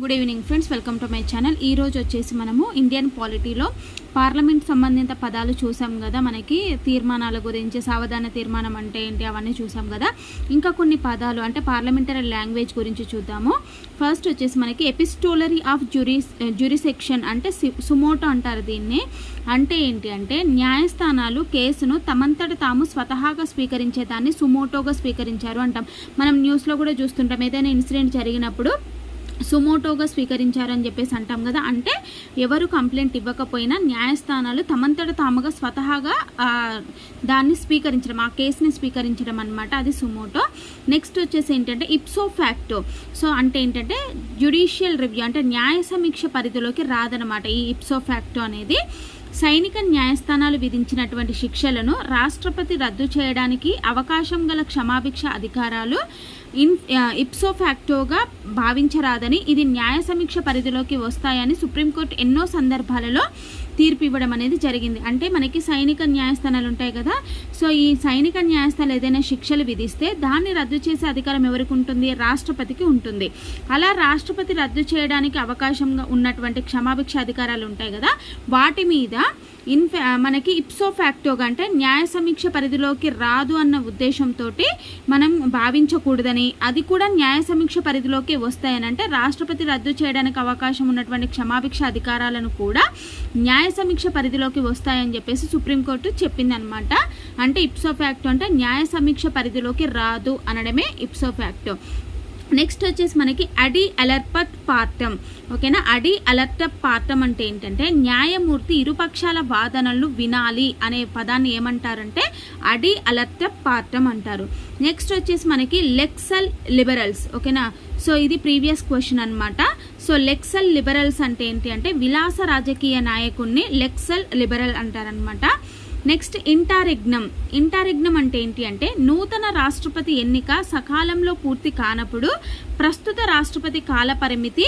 Good evening friends welcome to my channel ఈ రోజు వచ్చేసి మనము ఇండియన్ పాలిటీలో పార్లమెంట్ సంబంధిత పదాలు చూసాం కదా మనకి. తీర్మానాల గురించి సావధాన తీర్మానం అంటే ఏంటి అవన్నీ చూసాం కదా. ఇంకా కొన్ని పదాలు అంటే పార్లమెంటరీ లాంగ్వేజ్ గురించి చూద్దాము. ఫస్ట్ వచ్చేసి మనకి ఎపిస్టోలరీ ఆఫ్ జ్యురీ జ్యూరిసెక్షన్ అంటే సుమోటో అంటారు దీన్ని. అంటే ఏంటి అంటే న్యాయస్థానాలు కేసును తమంతట తాము స్వతహాగా స్వీకరించేదాన్ని సుమోటోగా స్వీకరించారు అంటాం. మనం న్యూస్లో కూడా చూస్తుంటాం. ఏదైనా ఇన్సిడెంట్ జరిగినప్పుడు సుమోటోగా స్వీకరించారని చెప్పేసి అంటాం కదా. అంటే ఎవరు కంప్లైంట్ ఇవ్వకపోయినా న్యాయస్థానాలు తమంతట తాముగా స్వతహాగా దాన్ని స్వీకరించడం ఆ కేసుని స్వీకరించడం అనమాట అది సుమోటో. నెక్స్ట్ వచ్చేసి ఏంటంటే ఇప్సో ఫ్యాక్టో. సో అంటే ఏంటంటే జ్యుడిషియల్ రివ్యూ అంటే న్యాయ సమీక్ష పరిధిలోకి రాదనమాట ఈ ఇప్సో ఫ్యాక్టో అనేది. సైనిక న్యాయస్థానాలు విధించినటువంటి శిక్షలను రాష్ట్రపతి రద్దు చేయడానికి అవకాశం గల క్షమాభిక్ష అధికారాలు ఇన్ ఇప్సో ఫ్యాక్టోగా భావించరాదని ఇది న్యాయ సమీక్ష పరిధిలోకి వస్తాయని సుప్రీంకోర్టు ఎన్నో సందర్భాలలో తీర్పు ఇవ్వడం అనేది జరిగింది. అంటే మనకి సైనిక న్యాయస్థానాలు ఉంటాయి కదా సో ఈ సైనిక న్యాయస్థానాలు ఏదైనా శిక్షలు విధిస్తే దాన్ని రద్దు చేసే అధికారం ఎవరికి ఉంటుంది? రాష్ట్రపతికి ఉంటుంది. అలా రాష్ట్రపతి రద్దు చేయడానికి అవకాశంగా ఉన్నటువంటి క్షమాభిక్ష అధికారాలు ఉంటాయి కదా వాటి మీద ఇన్ మనకి ఇప్సో ఫ్యాక్టోగా అంటే న్యాయ సమీక్ష పరిధిలోకి రాదు అన్న ఉద్దేశంతో మనం భావించకూడదని అది కూడా న్యాయ సమీక్ష పరిధిలోకి వస్తాయని అంటే రాష్ట్రపతి రద్దు చేయడానికి అవకాశం ఉన్నటువంటి క్షమాభిక్ష అధికారాలను కూడా న్యాయ సమీక్ష పరిధిలోకి వస్తాయని చెప్పేసి సుప్రీంకోర్టు చెప్పింది అనమాట అంటే ఇప్సో ఫ్యాక్టో అంటే న్యాయ సమీక్ష పరిధిలోకి రాదు అనడమే ఇప్సో ఫ్యాక్టో. నెక్స్ట్ వచ్చేసి మనకి అడి అలర్పట్ పార్టం ఓకేనా? అడి అలర్టప్ పార్టం అంటే ఏంటంటే న్యాయమూర్తి ఇరుపక్షాల వాదనలు వినాలి అనే పదాన్ని ఏమంటారంటే అడి అలర్టప్ పార్టం అంటారు. నెక్స్ట్ వచ్చేసి మనకి లెక్సల్ లిబరల్స్. ఓకేనా? సో ఇది ప్రీవియస్ క్వశ్చన్ అనమాట సో లెక్సల్ లిబరల్స్ అంటే ఏంటి అంటే విలాస రాజకీయ నాయకుడిని లెక్సల్ లిబరల్ అంటారనమాట నెక్స్ట్ ఇంటారెగ్నం ఇంటారెగ్నం అంటే ఏంటి అంటే నూతన రాష్ట్రపతి ఎన్నిక సకాలంలో పూర్తి కానప్పుడు ప్రస్తుత రాష్ట్రపతి కాల పరిమితి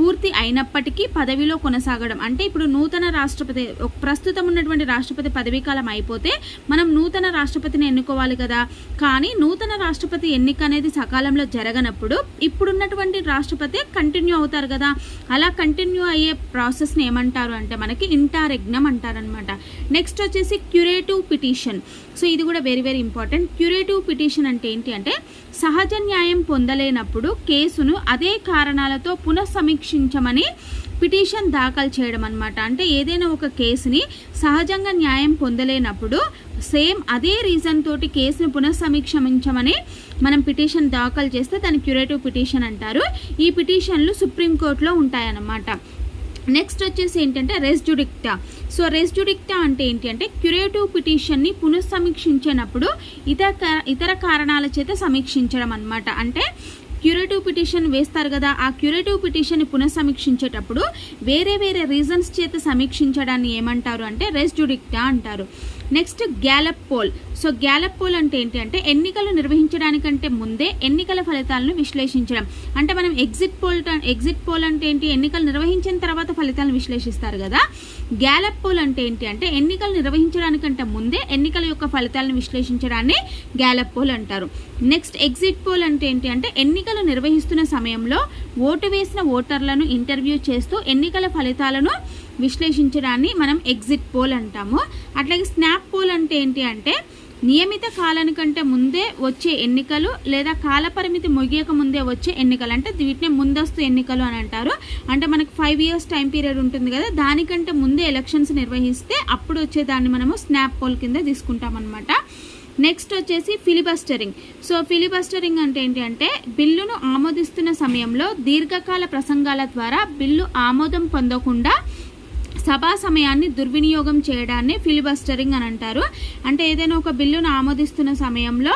పూర్తి అయినప్పటికీ పదవిలో కొనసాగడం. అంటే ఇప్పుడు నూతన రాష్ట్రపతి ప్రస్తుతం ఉన్నటువంటి రాష్ట్రపతి పదవీ కాలం అయిపోతే మనం నూతన రాష్ట్రపతిని ఎన్నుకోవాలి కదా. కానీ నూతన రాష్ట్రపతి ఎన్నిక అనేది సకాలంలో జరగనప్పుడు ఇప్పుడున్నటువంటి రాష్ట్రపతి కంటిన్యూ అవుతారు కదా. అలా కంటిన్యూ అయ్యే ప్రాసెస్ని ఏమంటారు అంటే మనకి ఇంటారెగ్నం అంటారనమాట నెక్స్ట్ వచ్చేసి క్యూరేటివ్ పిటిషన్ సో ఇది కూడా very very important curative petition అంటే ఏంటి అంటే సహజ న్యాయం పొందలేనప్పుడు కేసును అదే కారణాలతో పునఃసమీక్షించమని పిటిషన్ దాఖలు చేయడం అనమాట అంటే ఏదైనా ఒక కేసుని సహజంగా న్యాయం పొందలేనప్పుడు సేమ్ అదే రీజన్ తోటి కేసును పునఃసమీక్షించమని మనం పిటిషన్ దాఖలు చేస్తే దాన్ని క్యూరేటివ్ పిటిషన్ అంటారు. ఈ పిటిషన్లు సుప్రీంకోర్టులో ఉంటాయన్నమాట. నెక్స్ట్ వచ్చేసి ఏంటంటే రెస్ జుడిక్టా సో రెస్జుడిక్టా అంటే ఏంటి అంటే క్యురేటివ్ పిటిషన్ని పునఃసమీక్షించినప్పుడు ఇతర ఇతర కారణాల చేత సమీక్షించడం అన్నమాట. అంటే క్యూరేటివ్ పిటిషన్ వేస్తారు కదా ఆ క్యూరేటివ్ పిటిషన్ని పునఃసమీక్షించేటప్పుడు వేరే వేరే రీజన్స్ చేత సమీక్షించడాన్ని ఏమంటారు అంటే రెస్జుడిక్టా అంటారు. Next Gallup poll. So Gallup poll అంటే ఏంటి అంటే ఎన్నికలు నిర్వహించడానికంటే ముందే ఎన్నికల ఫలితాలను విశ్లేషించడం. అంటే మనం ఎగ్జిట్ పోల్ ఎగ్జిట్ పోల్ అంటే ఏంటి? ఎన్నికలు నిర్వహించిన తర్వాత ఫలితాలను విశ్లేషిస్తారు కదా. గ్యాలప్ పోల్ అంటే ఏంటి అంటే ఎన్నికలు నిర్వహించడానికంటే ముందే ఎన్నికల యొక్క ఫలితాలను విశ్లేషించడాన్ని గ్యాలప్ పోల్ అంటారు. నెక్స్ట్ ఎగ్జిట్ పోల్ అంటే ఏంటి అంటే ఎన్నికలు నిర్వహిస్తున్న సమయంలో ఓటు వేసిన ఓటర్లను ఇంటర్వ్యూ చేస్తూ ఎన్నికల ఫలితాలను విశ్లేషించడాన్ని మనం ఎగ్జిట్ పోల్ అంటాము. అట్లాగే స్నాప్ పోల్ అంటే ఏంటి అంటే నియమిత కాలానికంటే ముందే వచ్చే ఎన్నికలు లేదా కాలపరిమితి ముగియక ముందే వచ్చే ఎన్నికలు అంటే వీటిని ముందస్తు ఎన్నికలు అని అంటారు. అంటే మనకి ఫైవ్ ఇయర్స్ టైం పీరియడ్ ఉంటుంది కదా దానికంటే ముందే ఎలక్షన్స్ నిర్వహిస్తే అప్పుడు వచ్చేదాన్ని మనము స్నాప్ పోల్ కింద తీసుకుంటాం అనమాట నెక్స్ట్ వచ్చేసి ఫిలిబస్టరింగ్ సో ఫిలిబస్టరింగ్ అంటే ఏంటి అంటే బిల్లును ఆమోదిస్తున్న సమయంలో దీర్ఘకాల ప్రసంగాల ద్వారా బిల్లు ఆమోదం పొందకుండా సభా సమయాన్ని దుర్వినియోగం చేయడాన్ని ఫిలిబస్టరింగ్ అని అంటారు. అంటే ఏదైనా ఒక బిల్లును ఆమోదిస్తున్న సమయంలో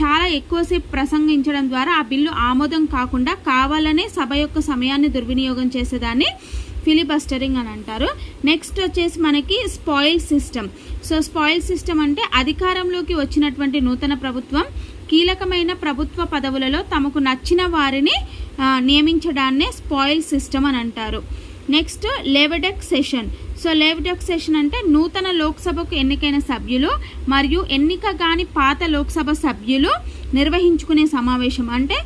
చాలా ఎక్కువసేపు ప్రసంగించడం ద్వారా ఆ బిల్లు ఆమోదం కాకుండా కావాలనే సభ యొక్క సమయాన్ని దుర్వినియోగం చేసేదాన్ని ఫిలిబస్టరింగ్ అని అంటారు. నెక్స్ట్ వచ్చేసి మనకి spoil system. So spoil system అంటే అధికారంలోకి వచ్చినటువంటి నూతన ప్రభుత్వం కీలకమైన ప్రభుత్వ పదవులలో తమకు నచ్చిన వారిని నియమించడాన్నే స్పాయిల్ సిస్టమ్ అని అంటారు. Next lame duck session so lame duck session అంటే నూతన లోక్సభకు ఎన్నికైన సభ్యులు మరియు ఎన్నిక కాని పాత లోక్సభ సభ్యులు నిర్వహించుకునే సమావేశం. అంటే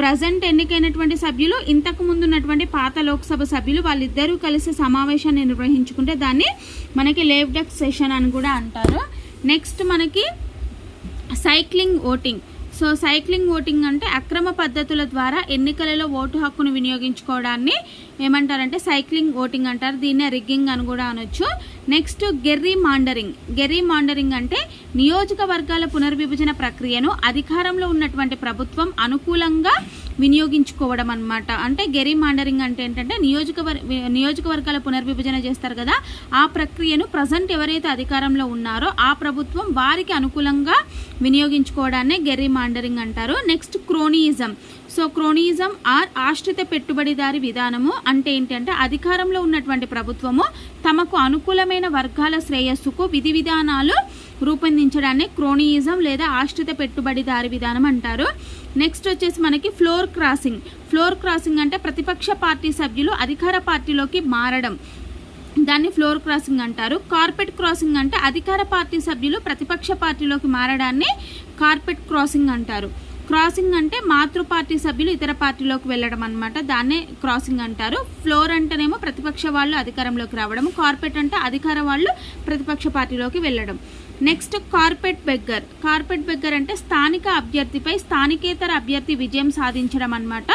ప్రజెంట్ ఎన్నికైనటువంటి సభ్యులు ఇంతకు ముందున్నటువంటి పాత లోక్సభ సభ్యులు వాళ్ళిద్దరూ కలిసి సమావేశాన్ని నిర్వహించుకుంటే దాన్ని మనకి లేవడెక్ సెషన్ అని కూడా అంటారు. నెక్స్ట్ మనకి cycling voting so cycling voting అంటే అక్రమ పద్ధతుల ద్వారా ఎన్నికలలో ఓటు హక్కును వినియోగించుకోవడాన్ని ఏమంటారంటే సైక్లింగ్ ఓటింగ్ అంటారు. దీన్నే రిగ్గింగ్ అని కూడా అనొచ్చు. Next gerrymandering. గెర్రీ మాండరింగ్ అంటే నియోజకవర్గాల పునర్విభజన ప్రక్రియను అధికారంలో ఉన్నటువంటి ప్రభుత్వం అనుకూలంగా వినియోగించుకోవడం అనమాట అంటే గెరీ మాండరింగ్ అంటే ఏంటంటే నియోజకవర్ నియోజకవర్గాల పునర్విభజన చేస్తారు కదా ఆ ప్రక్రియను ప్రజెంట్ ఎవరైతే అధికారంలో ఉన్నారో ఆ ప్రభుత్వం వారికి అనుకూలంగా వినియోగించుకోవడాన్నే గెర్రీ మాండరింగ్ అంటారు. Next cronyism so cronyism or ఆశ్రిత పెట్టుబడిదారి విధానము అంటే ఏంటంటే అధికారంలో ఉన్నటువంటి ప్రభుత్వము తమకు అనుకూలమైన వర్గాల శ్రేయస్సుకు విధి విధానాలు రూపొందించడాన్ని క్రోనియిజం లేదా ఆశ్రిత పెట్టుబడిదారి విధానం అంటారు. నెక్స్ట్ వచ్చేసి మనకి ఫ్లోర్ క్రాసింగ్. ఫ్లోర్ క్రాసింగ్ అంటే ప్రతిపక్ష పార్టీ సభ్యులు అధికార పార్టీలోకి మారడం. దాన్ని ఫ్లోర్ క్రాసింగ్ అంటారు. కార్పెట్ క్రాసింగ్ అంటే అధికార పార్టీ సభ్యులు ప్రతిపక్ష పార్టీలోకి మారడాన్ని కార్పెట్ క్రాసింగ్ అంటారు. క్రాసింగ్ అంటే మాతృ పార్టీ సభ్యులు ఇతర పార్టీలోకి వెళ్ళడం అనమాట దాన్నే క్రాసింగ్ అంటారు. ఫ్లోర్ అంటేనేమో ప్రతిపక్ష వాళ్ళు అధికారంలోకి రావడం కార్పెట్ అంటే అధికార వాళ్ళు ప్రతిపక్ష పార్టీలోకి వెళ్ళడం. Next carpet beggar carpet beggar అంటే స్థానిక అభ్యర్థిపై స్థానికేతర అభ్యర్థి విజయం సాధించడం అనమాట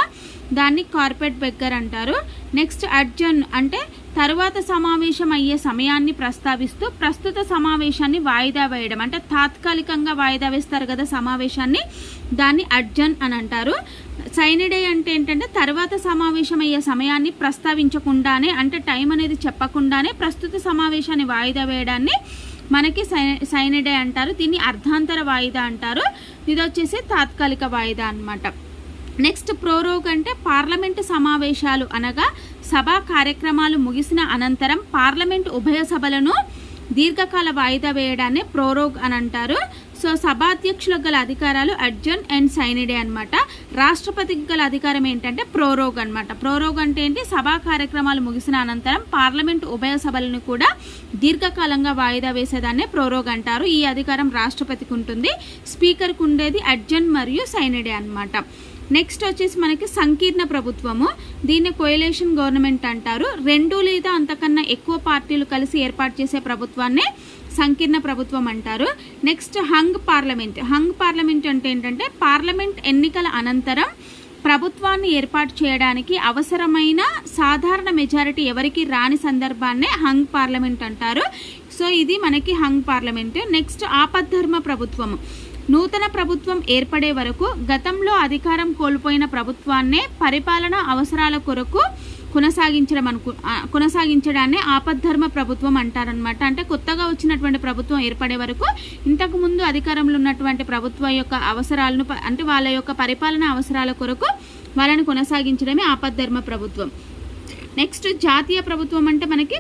దాన్ని కార్పెట్ బెగ్గర్ అంటారు. నెక్స్ట్ అడ్జన్ అంటే తరువాత సమావేశం అయ్యే సమయాన్ని ప్రస్తావిస్తూ ప్రస్తుత సమావేశాన్ని వాయిదా వేయడం. అంటే తాత్కాలికంగా వాయిదా వేస్తారు కదా సమావేశాన్ని. దాన్ని అర్జన్ అని అంటారు. సైనిడే అంటే ఏంటంటే తర్వాత సమావేశం అయ్యే సమయాన్ని ప్రస్తావించకుండానే అంటే టైం అనేది చెప్పకుండానే ప్రస్తుత సమావేశాన్ని వాయిదా వేయడాన్ని మనకి సై అంటారు దీన్ని అర్ధాంతర వాయిదా అంటారు. ఇది వచ్చేసి తాత్కాలిక వాయిదా అనమాట నెక్స్ట్ ప్రోరోగ్ అంటే పార్లమెంటు సమావేశాలు అనగా సభా కార్యక్రమాలు ముగిసిన అనంతరం పార్లమెంటు ఉభయ సభలను దీర్ఘకాల వాయిదా వేయడాన్ని ప్రోరోగ్ అని అంటారు. సో సభాధ్యక్షులకు గల అధికారాలు అడ్జన్ అండ్ సైనిడే అనమాట రాష్ట్రపతికి గల అధికారం ఏంటంటే ప్రోరోగ్ అనమాట ప్రోరోగ్ అంటే ఏంటి? సభా కార్యక్రమాలు ముగిసిన అనంతరం పార్లమెంట్ ఉభయ సభలను కూడా దీర్ఘకాలంగా వాయిదా వేసేదాన్నే ప్రోరోగ్ అంటారు. ఈ అధికారం రాష్ట్రపతికి ఉంటుంది. స్పీకర్కి ఉండేది అడ్జన్ మరియు సైనిడే అనమాట నెక్స్ట్ వచ్చేసి మనకి సంకీర్ణ ప్రభుత్వము. దీన్ని కోయలేషన్ గవర్నమెంట్ అంటారు. రెండు లేదా అంతకన్నా ఎక్కువ పార్టీలు కలిసి ఏర్పాటు చేసే ప్రభుత్వాన్నే సంకీర్ణ ప్రభుత్వం అంటారు. Next hung parliament. Hung parliament అంటే ఏంటంటే పార్లమెంట్ ఎన్నికల అనంతరం ప్రభుత్వాన్ని ఏర్పాటు చేయడానికి అవసరమైన సాధారణ మెజారిటీ ఎవరికి రాని సందర్భాన్నే హంగ్ పార్లమెంట్ అంటారు. సో ఇది మనకి హంగ్ పార్లమెంట్. నెక్స్ట్ ఆపద్ధర్మ ప్రభుత్వం నూతన ప్రభుత్వం ఏర్పడే వరకు గతంలో అధికారం కోల్పోయిన ప్రభుత్వాన్నే పరిపాలన అవసరాల కొరకు కొనసాగించడం అనుకు కొనసాగించడాన్ని ఆపద్ధర్మ ప్రభుత్వం అంటారనమాట అంటే కొత్తగా వచ్చినటువంటి ప్రభుత్వం ఏర్పడే వరకు ఇంతకుముందు అధికారంలో ఉన్నటువంటి ప్రభుత్వం యొక్క అవసరాలను అంటే వాళ్ళ యొక్క పరిపాలన అవసరాల కొరకు వాళ్ళని కొనసాగించడమే ఆపద్ధర్మ ప్రభుత్వం. నెక్స్ట్ జాతీయ ప్రభుత్వం అంటే మనకి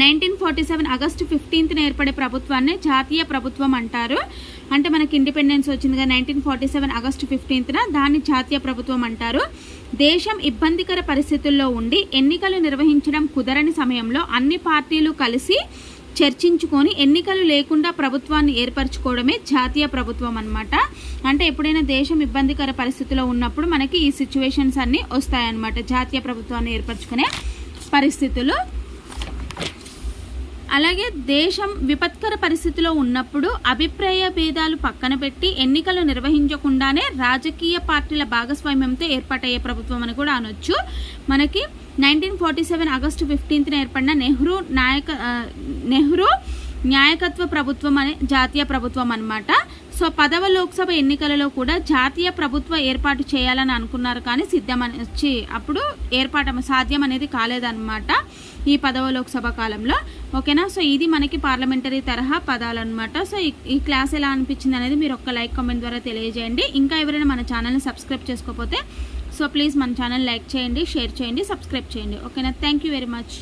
నైన్టీన్ ఫార్టీ సెవెన్ ఆగస్టు ఫిఫ్టీన్త్న ఏర్పడే ప్రభుత్వాన్ని జాతీయ ప్రభుత్వం అంటారు. అంటే మనకి ఇండిపెండెన్స్ వచ్చిందిగా నైన్టీన్ ఫార్టీ సెవెన్ ఆగస్టు ఫిఫ్టీన్త్న దాన్ని జాతీయ ప్రభుత్వం అంటారు. దేశం ఇబ్బందికర పరిస్థితుల్లో ఉండి ఎన్నికలు నిర్వహించడం కుదరని సమయంలో అన్ని పార్టీలు కలిసి చర్చించుకొని ఎన్నికలు లేకుండా ప్రభుత్వాన్ని ఏర్పరచుకోవడమే జాతీయ ప్రభుత్వం అనమాట అంటే ఎప్పుడైనా దేశం ఇబ్బందికర పరిస్థితిలో ఉన్నప్పుడు మనకి ఈ సిచ్యువేషన్స్ అన్నీ వస్తాయన్నమాట జాతీయ ప్రభుత్వాన్ని ఏర్పరచుకునే పరిస్థితులు. అలాగే దేశం విపత్కర పరిస్థితిలో ఉన్నప్పుడు అభిప్రాయ భేదాలు పక్కన పెట్టి ఎన్నికలు నిర్వహించకుండానే రాజకీయ పార్టీల భాగస్వామ్యంతో ఏర్పాటయ్యే ప్రభుత్వం అని కూడా అనొచ్చు. మనకి నైన్టీన్ ఫార్టీ సెవెన్ ఆగస్టు ఫిఫ్టీన్త్న ఏర్పడిన నెహ్రూ నాయక నెహ్రూ న్యాయకత్వ ప్రభుత్వం అనే జాతీయ ప్రభుత్వం అనమాట సో పదవ లోక్సభ ఎన్నికలలో కూడా జాతీయ ప్రభుత్వ ఏర్పాటు చేయాలని అనుకున్నారు కానీ సిద్ధమని అప్పుడు ఏర్పాటు సాధ్యం అనేది కాలేదన్నమాట ఈ పదవ లోక్సభ కాలంలో. ఓకేనా? సో ఇది మనకి పార్లమెంటరీ తరహా పదాలు అనమాట సో ఈ క్లాస్ ఎలా అనిపించింది అనేది మీరు ఒక్క లైక్ కామెంట్ ద్వారా తెలియజేయండి. ఇంకా ఎవరైనా మన ఛానల్ని సబ్స్క్రైబ్ చేసుకోకపోతే సో ప్లీజ్ మన ఛానల్ లైక్ చేయండి షేర్ చేయండి సబ్స్క్రైబ్ చేయండి. ఓకేనా? Thank you very much.